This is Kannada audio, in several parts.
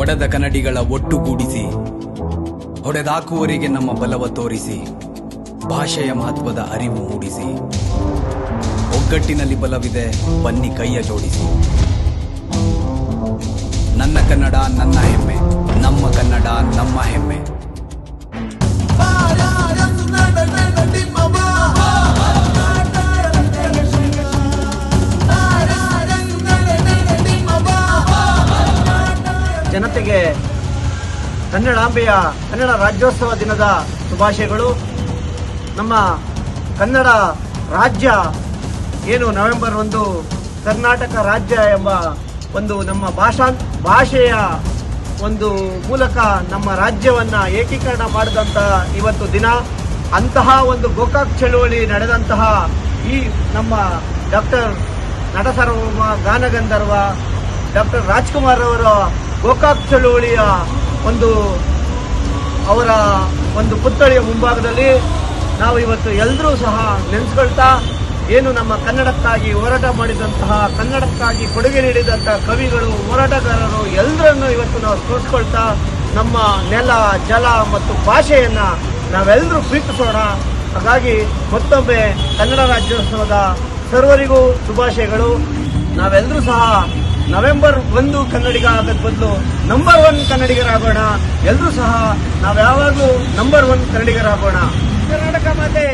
ಒಡೆದ ಕನ್ನಡಿಗಳ ಒಟ್ಟುಗೂಡಿಸಿ ಹೊಡೆದಾಕುವರಿಗೆ ನಮ್ಮ ಬಲವ ತೋರಿಸಿ, ಭಾಷೆಯ ಮಹತ್ವದ ಅರಿವು ಮೂಡಿಸಿ. ಒಗ್ಗಟ್ಟಿನಲ್ಲಿ ಬಲವಿದೆ, ಬನ್ನಿ ಕೈಯ ಜೋಡಿಸಿ. ನನ್ನ ಕನ್ನಡ, ನನ್ನ ಹೆಮ್ಮೆ, ನಮ್ಮ ಕನ್ನಡ, ನಮ್ಮ ಹೆಮ್ಮೆ. ಜನತೆಗೆ ಕನ್ನಡಾಂಬೆಯ ಕನ್ನಡ ರಾಜ್ಯೋತ್ಸವ ದಿನದ ಶುಭಾಶಯಗಳು. ನಮ್ಮ ಕನ್ನಡ ರಾಜ್ಯ ಏನು ನವೆಂಬರ್ ಒಂದು ಕರ್ನಾಟಕ ರಾಜ್ಯ ಎಂಬ ಒಂದು ನಮ್ಮ ಭಾಷಾ ಭಾಷೆಯ ಒಂದು ಮೂಲಕ ನಮ್ಮ ರಾಜ್ಯವನ್ನ ಏಕೀಕರಣ ಮಾಡಿದಂತಹ ಇವತ್ತು ದಿನ. ಅಂತಹ ಒಂದು ಗೋಕಾಕ್ ಚಳುವಳಿ ನಡೆದಂತಹ ಈ ನಮ್ಮ ಡಾಕ್ಟರ್ ನಟಸರ್ವ ಗಾನಗಂಧರ್ವ, ಡಾಕ್ಟರ್ ರಾಜ್ಕುಮಾರ್ ಅವರ ಗೋಕಾಕ್ ಚಳುವಳಿಯ ಒಂದು ಅವರ ಒಂದು ಪುತ್ಥಳಿಯ ಮುಂಭಾಗದಲ್ಲಿ ನಾವು ಇವತ್ತು ಎಲ್ಲರೂ ಸಹ ನೆನೆಸ್ಕೊಳ್ತಾ ಏನು ನಮ್ಮ ಕನ್ನಡಕ್ಕಾಗಿ ಹೋರಾಟ ಮಾಡಿದಂತಹ, ಕನ್ನಡಕ್ಕಾಗಿ ಕೊಡುಗೆ ನೀಡಿದಂತಹ ಕವಿಗಳು, ಹೋರಾಟಗಾರರು ಎಲ್ಲರನ್ನು ಇವತ್ತು ನಾವು ಸ್ಮರಿಸ್ಕೊಳ್ತಾ ನಮ್ಮ ನೆಲ, ಜಲ ಮತ್ತು ಭಾಷೆಯನ್ನು ನಾವೆಲ್ಲರೂ ಪ್ರೀತಿಸೋಣ. ಹಾಗಾಗಿ ಮತ್ತೊಮ್ಮೆ ಕನ್ನಡ ರಾಜ್ಯೋತ್ಸವದ ಸರ್ವರಿಗೂ ಶುಭಾಶಯಗಳು. ನಾವೆಲ್ಲರೂ ಸಹ ನವೆಂಬರ್ ಒಂದು ಕನ್ನಡಿಗ ಆಗದ ಬದಲು ನಂಬರ್ ಒನ್ ಕನ್ನಡಿಗರಾಗೋಣ. ಎಲ್ಲರೂ ಸಹ ನಾವ್ಯಾವಾಗಲೂ ನಂಬರ್ ಒನ್ ಕನ್ನಡಿಗರಾಗೋಣ. ಕರ್ನಾಟಕ ಮಾತೆ.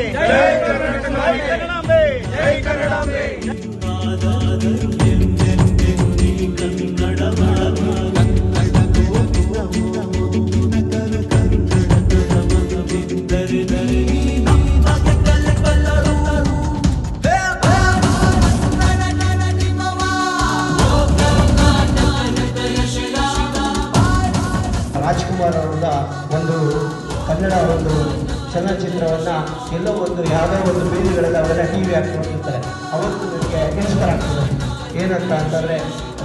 ರಾಜ್ಕುಮಾರ್ ಅವರ ಒಂದು ಕನ್ನಡ ಒಂದು ಚಲನಚಿತ್ರವನ್ನು ಎಲ್ಲೋ ಒಂದು ಯಾವುದೋ ಒಂದು ಬೀದಿಗಳಲ್ಲಿ ಅವರೆಲ್ಲ ಟಿ ವಿ ಹಾಕ್ಕೊಂಡಿರ್ತಾರೆ ಅವತ್ತು ನನಗೆ ಇನ್ಸ್ಪೈರ್ ಆಗ್ತದೆ. ಏನಂತ ಅಂತಂದರೆ,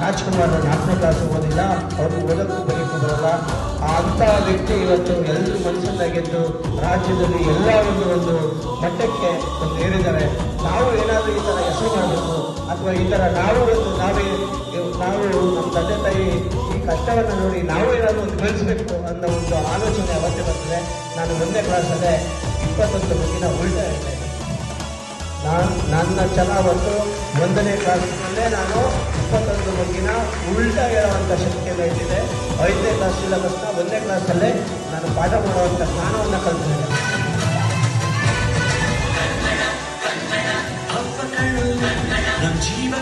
ರಾಜ್ಕುಮಾರ್ ನಾಲ್ಕನೇ ಕ್ಲಾಸ್ ಓದಿಲ್ಲ ಅವ್ರಿಗೆ ಓದಕ್ಕೆ ಬರೀಕು ಬರಲ್ಲ. ಅಂಥ ವ್ಯಕ್ತಿ ಇವತ್ತು ಎಲ್ಲರೂ ಮನಸ್ಸನ್ನಾಗೆದ್ದು ರಾಜ್ಯದಲ್ಲಿ ಎಲ್ಲ ಒಂದು ಒಂದು ಮಟ್ಟಕ್ಕೆ ಒಂದು ಹೇಳಿದ್ದಾರೆ ನಾವು ಏನಾದರೂ ಈ ಥರ ಹೆಸರು ಮಾಡಬೇಕು, ಅಥವಾ ಈ ಥರ ನಾವು ಒಂದು ನಾವೇ, ನಾವು ನಮ್ಮ ತಂದೆ ತಾಯಿ ಕಷ್ಟವನ್ನು ನೋಡಿ ನಾವು ಏನಾದರೂ ಒಂದು ಬೆಳೆಸಬೇಕು ಅನ್ನೋ ಒಂದು ಆಲೋಚನೆ ಅವತ್ತೇ ಬರ್ತದೆ. ನಾನು ಒಂದನೇ ಕ್ಲಾಸಲ್ಲೇ ಇಪ್ಪತ್ತೊಂದು ಮುಗಿನ ಉಲ್ಟಾ ಇರ್ತೇನೆ ನಾನು ನನ್ನ ಛಲ ಅವತ್ತು ಒಂದನೇ ಕ್ಲಾಸಿನಲ್ಲೇ ನಾನು ಇಪ್ಪತ್ತೊಂದು ಮುಗಿನ ಉಲ್ಟಾ ಹೇಳುವಂಥ ಶಕ್ತಿಯನ್ನು ಇಟ್ಟಿದೆ ಐದನೇ ಕ್ಲಾಸ್ ಸಿಲೆಬಸ್ನ ಒಂದನೇ ಕ್ಲಾಸಲ್ಲೇ ನಾನು ಪಾಠ ಮಾಡುವಂಥ ಜ್ಞಾನವನ್ನು ಕಲ್ತಿದ್ದೆ. ನಮ್ಮ ಜೀವ